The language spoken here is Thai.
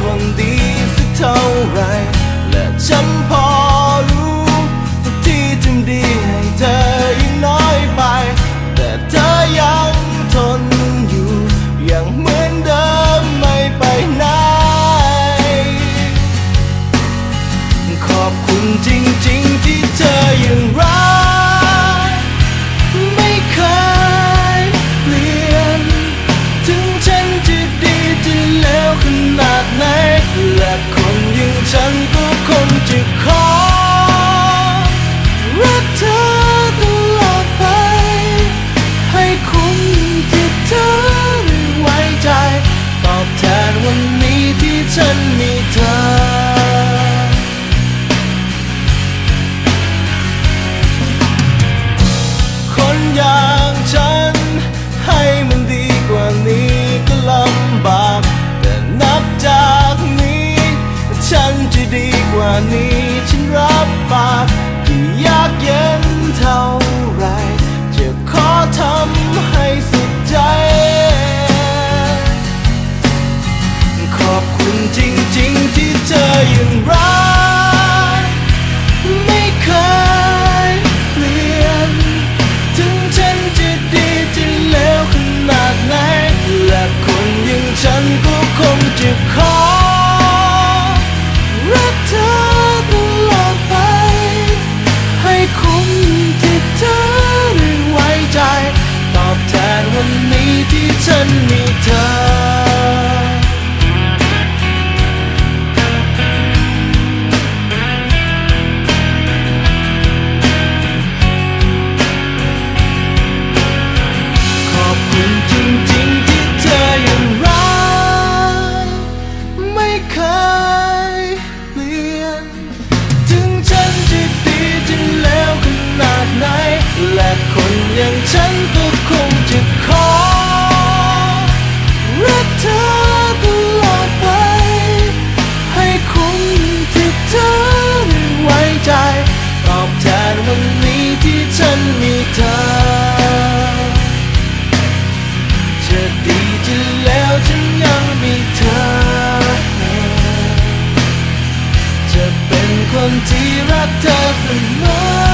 คนดีสักเท่าไรและจำพอ คนที่รักเธอเสมอ